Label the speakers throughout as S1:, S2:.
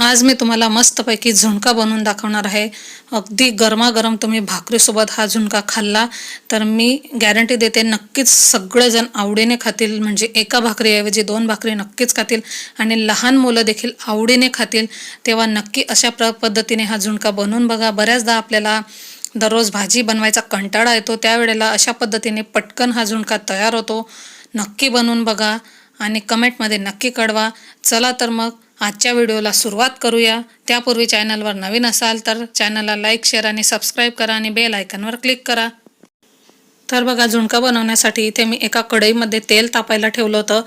S1: आज मी तुम्हाला मस्तपैकी झुणका बनवून दाखवणार आहे. अगदी गरमागरम तुम्ही भाकरीसोबत हा झुणका खाल्ला तर मी गॅरंटी देते नक्कीच सगळेजण आवडीने खातील. म्हणजे एका भाकरीऐवजी दोन भाकरी नक्कीच खातील आणि लहान मुलं देखील आवडीने खातील. तेव्हा नक्की अशा प्र पद्धतीने हा झुणका बनवून बघा. बऱ्याचदा आपल्याला दररोज भाजी बनवायचा कंटाळा येतो. त्यावेळेला अशा पद्धतीने पटकन हा झुणका तयार होतो. नक्की बनवून बघा आणि कमेंटमध्ये नक्की कळवा. चला तर मग आजच्या व्हिडिओला सुरुवात करूया. त्यापूर्वी चॅनलवर नवीन असाल तर चॅनलला लाईक शेअर आणि सबस्क्राईब करा आणि बेल आयकनवर क्लिक करा. तर बघा झुणका बनवण्यासाठी इथे मी एका कढईमध्ये तेल तापायला ठेवलं होतं.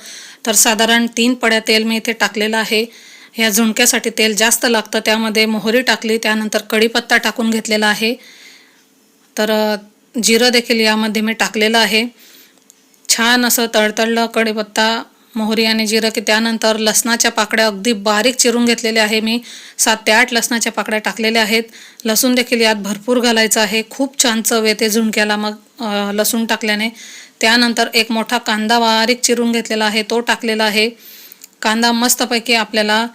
S1: तर साधारण तीन पड्या तेल मी इथे टाकलेलं आहे. ह्या झुणक्यासाठी तेल जास्त लागतं त्यामध्ये मोहरी टाकली त्यानंतर कढीपत्ता टाकून घेतलेला आहे. तर जिरं देखील यामध्ये मी टाकलेलं आहे. छान असं तळतळलं कढीपत्ता मोहरी आणि जिरं की त्यानंतर लसणाच्या पाकड्या अगदी बारीक चिरून घेतलेल्या आहे. मी सात ते आठ लसणाच्या पाकड्या टाकलेल्या आहेत. लसूण देखील यात भरपूर घालायचं आहे. खूप छान चव येते झुणक्याला मग लसूण टाकल्याने. त्यानंतर एक मोठा कांदा बारीक चिरून घेतलेला आहे. तो टाकलेला आहे. कांदा मस्तपैकी आपल्याला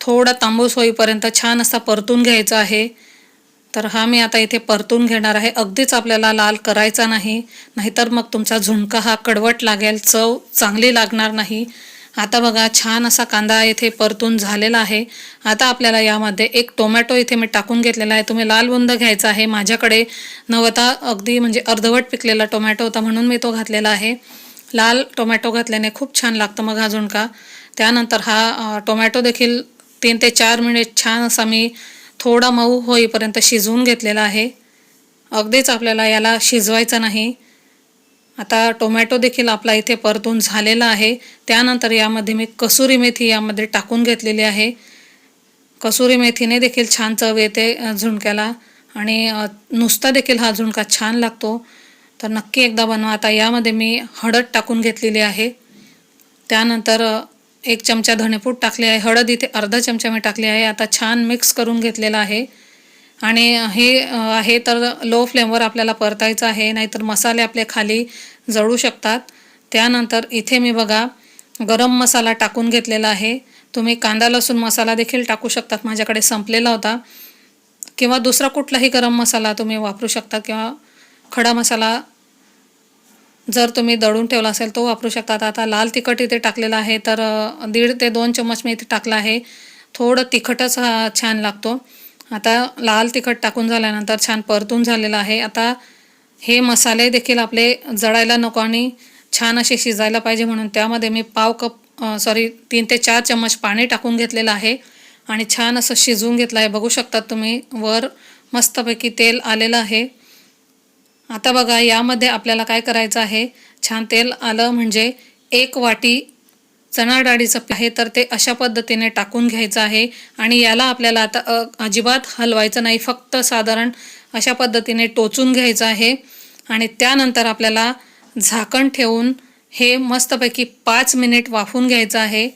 S1: थोडा तांबूस होईपर्यंत छान असा परतून घ्यायचा आहे. तर हा मी आता इथे परतून घेणार आहे. अगदीच आपल्याला लाल करायचा नाही नाहीतर मग तुमचा झुणका हा कडवट लागेल चव चांगली लागणार नाही. आता बघा छान असा कांदा इथे परतून झालेला आहे. आता आपल्याला यामध्ये एक टोमॅटो इथे मी टाकून घेतलेला आहे. तुम्ही लाल बुंद घ्यायचा आहे. माझ्याकडे नवता अगदी म्हणजे अर्धवट पिकलेला टोमॅटो होता म्हणून मी तो घातलेला आहे. लाल टोमॅटो घातल्याने खूप छान लागतं मग हा झुणका. त्यानंतर हा टोमॅटो देखील तीन ते चार मिनिट छान असा मी थोडा मऊ होईपर्यंत शिजवून घेतलेला आहे. अगदीच आपल्याला याला शिजवायचं नाही. आता टोमॅटो देखील आपला इथे परतून झालेला आहे. त्यानंतर यामध्ये मी कसुरी मेथी यामध्ये टाकून घेतलेली आहे. कसुरी मेथीने देखील छान चव येते झुणक्याला. आणि नुसता देखील हा झुणका छान लागतो. तर नक्की एकदा बनवा. आता यामध्ये मी हळद टाकून घेतलेली आहे. त्यानंतर एक चमचा धणेपूड टाकले आहे हळद इथे अर्धा चमचा मी टाकली आहे. आता छान मिक्स करून घेतलेला आहे. आणि हे आहे तर लो फ्लेमवर आपल्याला परतायचं आहे नाहीतर मसाले आपले खाली जळू शकतात. त्यानंतर इथे मी बघा गरम मसाला टाकून घेतलेला आहे. तुम्ही कांदा लसूण मसाला देखील टाकू शकतात माझ्याकडे संपलेला होता. किंवा दुसरा कुठलाही गरम मसाला तुम्ही वापरू शकता किंवा खडा मसाला जर तुम्ही दळून ठेवला असेल तो वापरू शकतात आता लाल तिखट इथे टाकलेला आहे तर दीड ते दोन चम्मच मी इथे टाकला आहे. थोडं तिखटच हा छान लागतो. आता लाल तिखट टाकून झाल्यानंतर छान परतून झालेलं आहे. आता हे मसाले देखील आपले जळायला नको आणि छान असे शिजायला पाहिजे म्हणून त्यामध्ये मी पाव कप सॉरी तीन ते चार चम्मच पाणी टाकून घेतलेलं आहे आणि छान असं शिजवून घेतलं आहे. बघू शकतात तुम्ही वर मस्तपैकी तेल आलेलं आहे. आता बघा यामध्ये आपल्याला काय करायचं आहे? छान तेल आलं म्हणजे एक वाटी चणा डाळीचं आहे तर ते अशा पद्धतीने टाकून घ्यायचं आहे. आणि याला आपल्याला आता अजिबात हलवायचं नाही फक्त साधारण अशा पद्धतीने टोचून घ्यायचं आहे. आणि त्यानंतर आपल्याला झाकण ठेवून हे मस्तपैकी पाच मिनिट वाफून घ्यायचं आहे.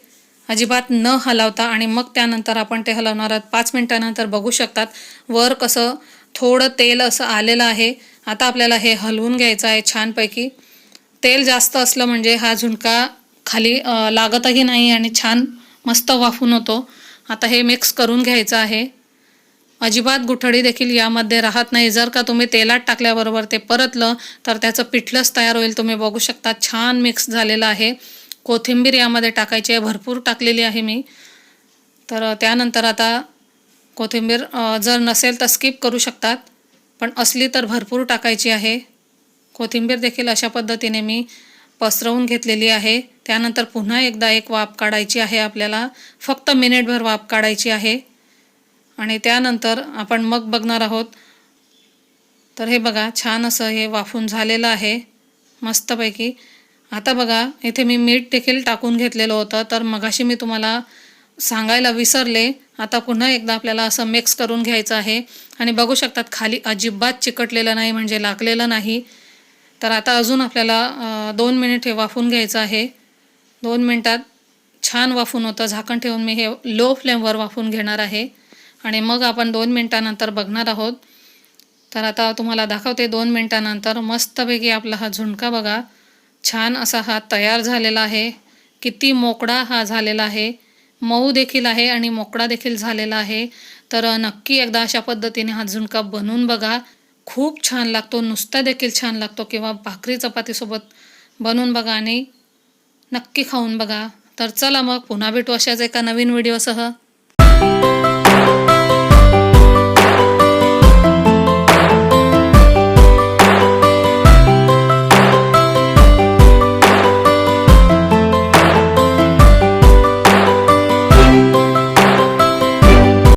S1: अजिबात न हलवता आणि मग त्यानंतर आपण ते हलवणार आहोत. पाच मिनिटानंतर बघू शकतात वर कसं थोडं तेल असं आलेलं आहे. आता आपल्याला हे हलवून घ्यायचं आहे छानपैकी. तेल जास्त असलं म्हणजे हा झुणका खाली लागतही नाही आणि छान मस्त वाफून होतो. आता हे मिक्स करून घ्यायचं आहे. अजिबात गुठळी देखील यामध्ये राहत नाही. जर का तुम्ही तेलात टाकल्याबरोबर ते परतलं तर त्याचं पिठलंच तयार होईल. तुम्ही बघू शकता छान मिक्स झालेलं आहे. कोथिंबीर यामध्ये टाकायची आहे. भरपूर टाकलेली आहे मी. तर त्यानंतर आता कोथिंबीर जर नसेल तर स्किप करू शकतात. पण असली तर भरपूर टाकायची आहे. कोथिंबीर देखील अशा पद्धतीने मी पसरवून घेतलेली आहे. त्यानंतर पुन्हा एकदा एक वाफ काढायची आहे आपल्याला. फक्त मिनिटभर वाफ काढायची आहे. आणि त्यानंतर आपण मग बघणार आहोत. तर हे बघा छान असं हे वाफून झालेलं आहे. मस्तपैकी. आता बघा इथे मी मीठ देखील टाकून घेतलेलं होतं. तर मगाशी मी तुम्हाला सांगायला विसरले आता पुन्हा एकदा आपल्याला असं मिक्स करून घ्यायचं आहे. आणि बघू शकतात खाली अजिबात चिकटलेलं नाही म्हणजे लागलेलं नाही. तर आता अजून आपल्याला दोन मिनिट हे वाफून घ्यायचं आहे. दोन मिनटात छान वाफून होतं. झाकण ठेवून मी हे लो फ्लेमवर वाफून घेणार आहे. आणि मग आपण दोन मिनटानंतर बघणार आहोत. तर आता तुम्हाला दाखवते दोन मिनटानंतर मस्तपैकी आपला हा झुणका बघा. छान असा हा तयार झालेला आहे. किती मोकळा हा झालेला आहे. मऊ देखील आहे आणि मोकळा देखील झालेला आहे. तर नक्की एकदा अशा पद्धतीने हा झुणका बनवून बघा. खूप छान लागतो नुसता देखील छान लागतो किंवा भाकरी चपातीसोबत बनवून बघा आणि नक्की खाऊन बघा. तर चला मग पुन्हा भेटू अशाच एका नवीन व्हिडिओसह.